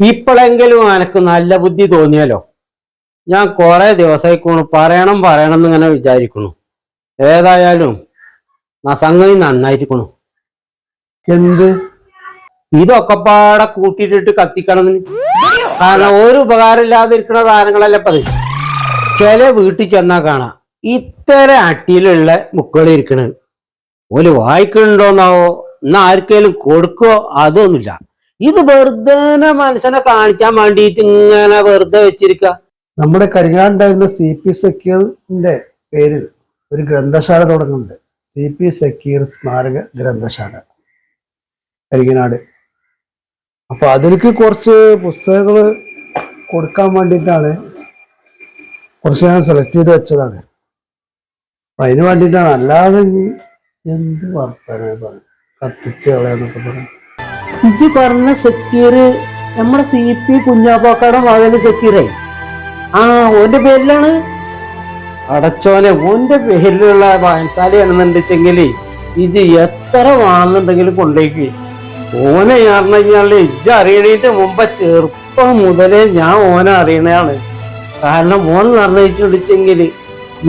ഇപ്പോഴെങ്കിലും എനക്ക് നല്ല ബുദ്ധി തോന്നിയല്ലോ. ഞാൻ കുറെ ദിവസമായിക്കോണു പറയണം പറയണം എന്നിങ്ങനെ വിചാരിക്കണു. ഏതായാലും സംഗതി നന്നായിരിക്കണു. എന്ത്? ഇതൊക്കെ പാടെ കൂട്ടിയിട്ടിട്ട് കത്തിക്കണമെന്ന് കാരണം ഒരു ഉപകാരം ഇല്ലാതെ ഇരിക്കുന്ന സാധനങ്ങളല്ല ഇപ്പത്. ചില വീട്ടിൽ ചെന്നാ കാണാ ഇത്തരം അട്ടിയിലുള്ള മുക്കുകൾ ഇരിക്കണത് ഒരു വായിക്കണുണ്ടോന്നാവോ എന്നാ ആർക്കേലും കൊടുക്കോ അതൊന്നുമില്ല. ഇത് വെറുതെ മനസ്സിനെ കാണിക്കാൻ വേണ്ടിയിട്ട് ഇങ്ങനെ വെറുതെ വെച്ചിരിക്ക. നമ്മുടെ കരിങ്ങാണ്ടായിരുന്ന സി പി സക്കീറിന്റെ പേരിൽ ഒരു ഗ്രന്ഥശാല തുടങ്ങുന്നുണ്ട്. സി പി സക്കീർ സ്മാരക ഗ്രന്ഥശാല കരിങ്ങനാട്. അപ്പൊ അതിലേക്ക് കുറച്ച് പുസ്തകങ്ങൾ കൊടുക്കാൻ വേണ്ടിയിട്ടാണ് കുറച്ച് ഞാൻ സെലക്ട് ചെയ്ത് വെച്ചതാണ്. അപ്പൊ അതിന് വേണ്ടിയിട്ടാണ് അല്ലാതെ എന്ത് വർത്താനം പറഞ്ഞു കത്തിച്ച് കളയാന്നൊക്കെ പറഞ്ഞു ഇത് പറഞ്ഞ സെക്യൂർ നമ്മുടെ സി പി കുഞ്ഞാപ്പാക്കാടെ മകന് സെക്യൂറേ ആ ഓന്റെ പേരിലാണ്. അടച്ചോനെ ഓന്റെ പേരിലുള്ള വായനശാലയാണെന്നുണ്ടെച്ചെങ്കിൽ ഇജ് എത്ര വാങ്ങുന്നുണ്ടെങ്കിലും കൊണ്ടേക്ക്. ഓനെ ഞാൻ കഴിഞ്ഞാൽ ഇജ്ജ് അറിയണേറ്റ് മുമ്പ് ചെറുപ്പം മുതലേ ഞാൻ ഓനെ അറിയണയാണ് കാരണം ഓൻ നിർണയിച്ചുണ്ടെച്ചെങ്കിൽ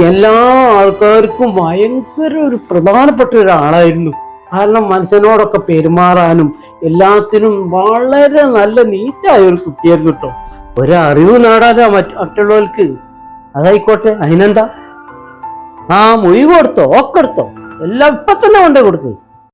എല്ലാ ആൾക്കാർക്കും ഭയങ്കര ഒരു പ്രധാനപ്പെട്ട ഒരാളായിരുന്നു. കാരണം മനുഷ്യനോടൊക്കെ പെരുമാറാനും എല്ലാത്തിനും വളരെ നല്ല നീറ്റായ ഒരു കുട്ടിയായിരുന്നു കേട്ടോ ഒരറിവ് നേടാതെ മറ്റ് മറ്റുള്ളവർക്ക് അതായിക്കോട്ടെ അതിനെന്താ? ആ മൊഴി കൊടുത്തോ ഒക്കെ എടുത്തോ? എല്ലാം ഇപ്പൊ തന്നെ കൊണ്ടേ കൊടുത്തു